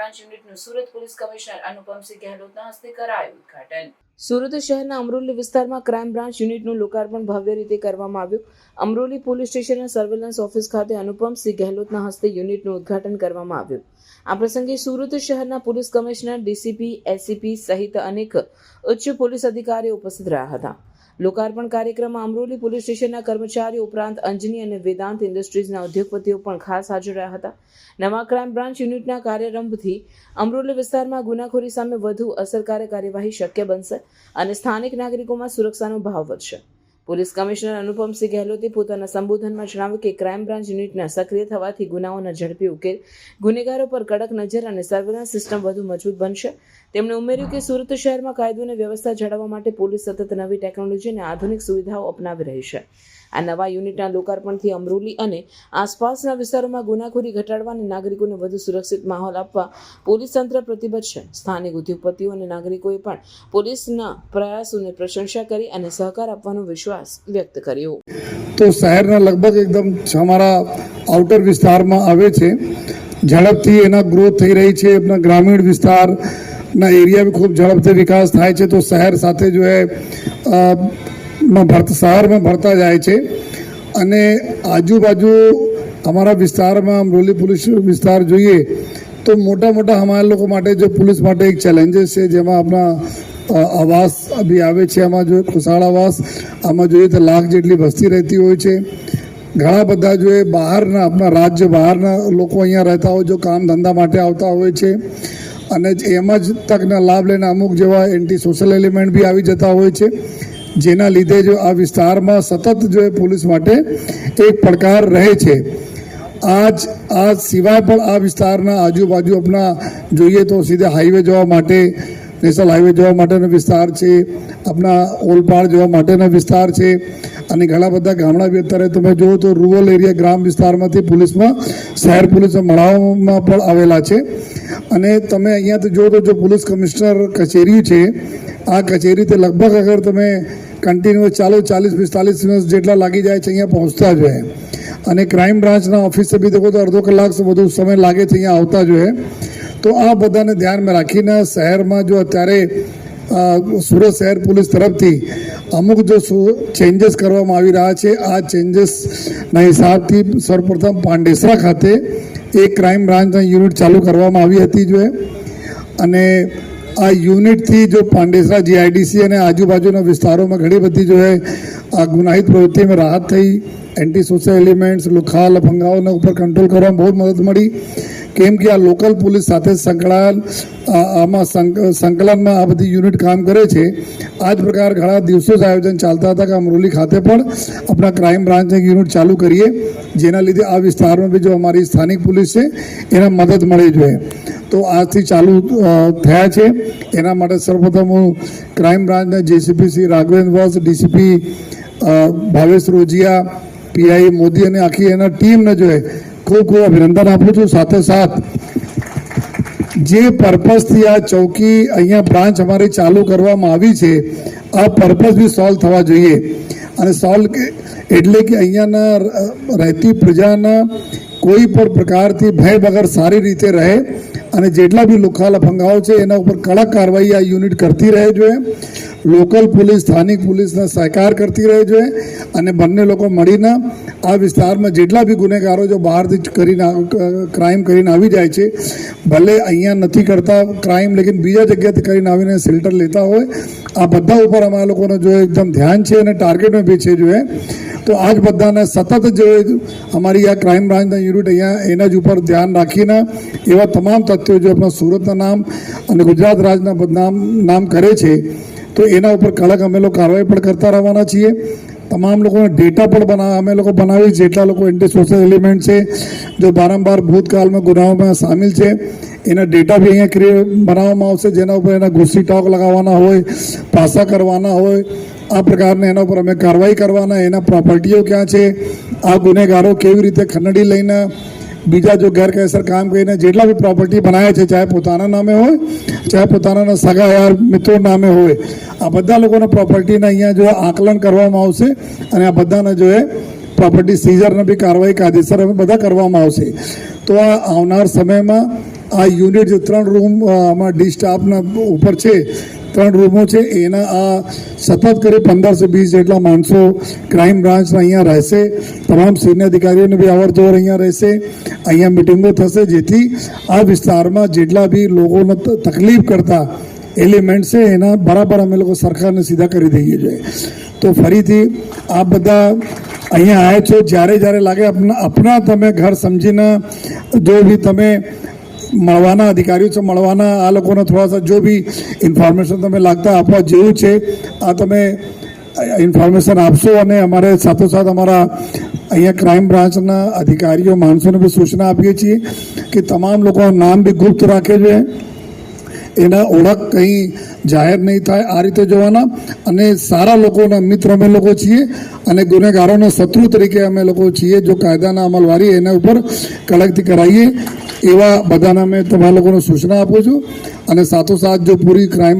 Branch યુનિટનું Surat police commissioner Anupamsinh ગેહલોતના હસ્તે કરાયું ઉદઘાટન. સુરત શહેરના અમરોલી વિસ્તારમાં ક્રાઇમ બ્રાન્ચ યુનિટનું લોકાર્પણ ભવ્ય રીતે કરવામાં આવ્યું. અમરોલી પોલીસ સ્ટેશનના સર્વેલન્સ ઓફિસ ખાતે અનુપમસિંહ ગેહલોતના હસ્તે યુનિટનું ઉદઘાટન કરવામાં આવ્યું. આ પ્રસંગે સુરત શહેરના પોલીસ કમિશનર, ડીસીપી એસીપી સહિત અનેક ઉચ્ચ પોલીસ અધિકારીઓ ઉપસ્થિત રહ્યા હતા. લોકાર્પણ કાર્યક્રમમાં અમરોલી પોલીસ સ્ટેશનના કર્મચારીઓ ઉપરાંત અંજની અને વેદાંત ઇન્ડસ્ટ્રીઝના ઉદ્યોગપતિઓ પણ ખાસ હાજર રહ્યા હતા. નવા ક્રાઇમ બ્રાન્ચ યુનિટના કાર્યારંભથી અમરોલી વિસ્તારમાં ગુનાખોરી સામે વધુ અસરકારક કાર્યવાહી શક્ય બનશે અને સ્થાનિક નાગરિકોમાં સુરક્ષાનો ભાવ વધશે. પોલીસ કમિશનર અનુપમસિંહ ગેહલોતે પોતાના સંબોધનમાં જણાવ્યું કે ક્રાઇમ બ્રાન્ચ યુનિટના સક્રિય થવાથી ગુનાઓના ઝડપી ઉકેલ, ગુનેગારો પર કડક નજર અને સર્વેલન્સ સિસ્ટમ વધુ મજબૂત બનશે. તેમણે ઉમેર્યું કે સુરત શહેરમાં કાયદો અને વ્યવસ્થા જાળવવા માટે પોલીસ સતત નવી ટેકનોલોજી અને આધુનિક સુવિધાઓ અપનાવી રહી છે. આ નવા યુનિટના લોકાર્પણથી અમરોલી અને આસપાસના વિસ્તારોમાં ગુનાખોરી ઘટાડવા અને નાગરિકોને વધુ સુરક્ષિત માહોલ આપવા પોલીસ તંત્ર પ્રતિબદ્ધ છે. સ્થાનિક ઉદ્યોગપતિઓ અને નાગરિકોએ પણ પોલીસના પ્રયાસોને પ્રશંસા કરી અને સહકાર આપવાનો વિશ્વાસ વ્યક્ત કર્યો. તો શહેરના લગભગ એકદમ અમારા આઉટર વિસ્તારમાં આવે છે. ઝડપથી એના ગ્રોથ થઈ રહી છે. એમના ગ્રામીણ વિસ્તારના એરિયા ખૂબ ઝડપથી વિકાસ થાય છે, તો શહેર સાથે જો ભરત શહેરમાં ભરતા જાય છે. અને આજુબાજુ અમારા વિસ્તારમાં અમરોલી પોલીસ વિસ્તાર જોઈએ, તો મોટા મોટા અમારા લોકો માટે જો પોલીસ માટે એક ચેલેન્જીસ છે, જેમાં આપણા આવાસ બી આવે છે, આમાં જોઈએ ખુશાળ આવાસ, આમાં જોઈએ તો લાખ જેટલી વસ્તી રહેતી હોય છે. ઘણા બધા જો એ બહારના, આપણા રાજ્ય બહારના લોકો અહીંયા રહેતા હોય, જો કામ ધંધા માટે આવતા હોય છે. અને એમાં જ તકના લાભ લઈને અમુક જેવા એન્ટી સોશિયલ એલિમેન્ટ બી આવી જતા હોય છે, જેના લીધે જો આ વિસ્તારમાં સતત જો એ પોલીસ માટે એક પડકાર રહે છે. આજ આ સિવાય પણ આ વિસ્તારના આજુબાજુ આપણા જોઈએ તો સીધા હાઈવે જવા માટે નેશનલ હાઈવે જવા માટેનો વિસ્તાર છે આપણા ઓલપાડ જવા માટેનો વિસ્તાર છે, અને ઘણા બધા ગામડા બી અત્યારે તમે જુઓ તો રૂરલ એરિયા ગ્રામ વિસ્તારમાંથી પોલીસમાં, શહેર પોલીસમાં મળાવવામાં પણ આવેલા છે. અને તમે અહીંયાથી જો તો જો પોલીસ કમિશનર કચેરી છે, આ કચેરી તે લગભગ અગર તમે કન્ટિન્યુઅસ ચાલો ચાલીસ, પિસ્તાલીસ મિનિટ જેટલા લાગી જાય છે અહીંયા પહોંચતા જ હોય અને ક્રાઇમ બ્રાન્ચના ઓફિસે બી દેખો તો અડધો કલાક વધુ સમય લાગે છે અહીંયા આવતા જ હોય તો આ બધાને ધ્યાનમાં રાખીને શહેરમાં જો અત્યારે સુરત શહેર પોલીસ તરફથી અમુક જો ચેન્જીસ કરવામાં આવી રહ્યા છે, આ ચેન્જીસના હિસાબથી સર્વપ્રથમ પાંડેસરા ખાતે એક ક્રાઇમ બ્રાન્ચના યુનિટ ચાલુ કરવામાં આવી હતી જો અને આ યુનિટથી જો પાંડેસરા જીઆઈડીસી અને આજુબાજુના વિસ્તારોમાં ઘણી બધી જો આ ગુનાહિત પ્રવૃત્તિમાં રાહત થઈ. એન્ટી સોશિયલ એલિમેન્ટ્સ લુખા લફંગાઓના ઉપર કંટ્રોલ કરવામાં બહુ મદદ મળી. કેમ કે આ લોકલ પોલીસ સાથે સંકળાયેલ આમાં સંક- સંકલનમાં આ બધી યુનિટ કામ કરે છે. આ જ પ્રકાર ઘણા દિવસો જ આયોજન ચાલતા હતા કે અમરોલી ખાતે પણ આપણા ક્રાઇમ બ્રાન્ચની યુનિટ ચાલુ કરીએ, જેના લીધે આ વિસ્તારમાં બી જો અમારી સ્થાનિક પોલીસ છે, એને મદદ મળી જોઈએ તો આજથી ચાલુ થયા છે. એના માટે સર્વપ્રથમ હું ક્રાઇમ બ્રાન્ચના JCP Shri Raghavendra Vos, DCP Bhavesh Rojiya, PI Modi અને આખી એના ટીમને જોઈએ ખૂબ ખૂબ અભિનંદન આપું છું. સાથે સાથ, જે પર્પઝથી આ ચોકી અહીંયા બ્રાન્ચ અમારી ચાલુ કરવામાં આવી છે, આ પર્પઝ બી સોલ્વ થવા જોઈએ. અને સોલ્વ એટલે કે અહીંયાના રહેતી પ્રજાના કોઈ પણ પ્રકારથી ભય વગર સારી રીતે રહે અને જેટલા બી લુખાલા લફંગાઓ છે, એના ઉપર કડક કાર્યવાહી આ યુનિટ કરતી રહે જોઈએ. લોકલ પોલીસ, સ્થાનિક પોલીસના સહકાર કરતી રહે જોઈએ અને બંને લોકો મળીને આ વિસ્તારમાં જેટલા બી ગુનેગારો જો બહારથી કરીને ક્રાઇમ કરીને આવી જાય છે, ભલે અહીંયા નથી કરતા ક્રાઇમ લેકિન બીજા જગ્યાથી કરીને આવીને શેલ્ટર લેતા હોય, આ બધા ઉપર અમારા લોકોને જો એકદમ ધ્યાન છે અને ટાર્ગેટમાં બી છે જો તો આજ બધાને સતત જો અમારી આ ક્રાઇમ બ્રાન્ચના યુનિટ અહીંયા એના જ ઉપર ધ્યાન રાખીને એવા તમામ તથ્યો જે આપણા સુરતના નામ અને ગુજરાત રાજના બદનામ નામ કરે છે તો એના ઉપર કડક અમે લોકો કાર્યવાહી પણ કરતા રહેવાના છીએ. તમામ લોકોને ડેટા પણ બનાવ અમે લોકો બનાવી જેટલા લોકો એન્ટી સોશિયલ એલિમેન્ટ છે, જો વારંવાર ભૂતકાળમાં ગુનાઓમાં સામેલ છે, એના ડેટા બી અહીંયા ક્રિએ બનાવવામાં આવશે. જેના ઉપર એના ઘૂસી ટોક લગાવવાના હોય, પાસા કરવાના હોય, આ પ્રકારના એના ઉપર અમે કાર્યવાહી કરવાના. એના પ્રોપર્ટીઓ ક્યાં છે, આ ગુનેગારો કેવી રીતે ખંડડી લઈને બીજા જો ગેરકાયદેસર કામ કરીને જેટલા બી પ્રોપર્ટી બનાવે છે, ચાહે પોતાના નામે હોય ચાહે પોતાના સગા યાર, મિત્રો નામે હોય. આ બધા લોકોને પ્રોપર્ટીને અહીંયા જો આકલન કરવામાં આવશે અને આ બધાને જો એ પ્રોપર્ટી સીઝરને બી કાર્યવાહી કાયદેસર બધા કરવામાં આવશે. તો આ આવનાર સમયમાં આ યુનિટ જે ત્રણ રૂમ આમાં ડી સ્ટાફના ઉપર છે ત્રણ રૂમો છે, એના આ સતત કરી પંદરસો વીસ જેટલા માણસો ક્રાઇમ બ્રાન્ચના અહીંયા રહેશે. તમામ સિનિયર અધિકારીઓને બી અવર જવર અહીંયા રહેશે. અહીંયા મિટિંગો થશે, જેથી આ વિસ્તારમાં જેટલા બી લોકોને તકલીફ કરતા એલિમેન્ટ છે, એના બરાબર અમે લોકો સરકારને સીધા કરી દઈએ છીએ. તો ફરીથી આ બધા અહીંયા આવ્યા છો. જ્યારે જ્યારે લાગે આપના તમે ઘર સમજીને, જો બી તમે મળવાના અધિકારીઓ છે, મળવાના આ લોકોને થોડા જો બી ઇન્ફોર્મેશન તમે લાગતા આપવા જેવું છે, આ તમે ઇન્ફોર્મેશન આપશો અને અમારે સાથોસાથ અમારા અહીંયા ક્રાઇમ બ્રાન્ચના અધિકારીઓ, માણસોને બી સૂચના આપીએ છીએ કે તમામ લોકોનું નામ બી ગુપ્ત રાખે છે. એના ઓળખ કંઈ જાહેર નહીં થાય આ રીતે જોવાના. અને સારા લોકોના મિત્ર અમે લોકો છીએ અને ગુનેગારોના શત્રુ તરીકે અમે લોકો છીએ જો કાયદાના અમલવારી એના ઉપર કડકથી કરાવીએ એવા બધાના મેં તમારા લોકોને સૂચના આપું છું. અને સાથોસાથ જો પૂરી ક્રાઇમ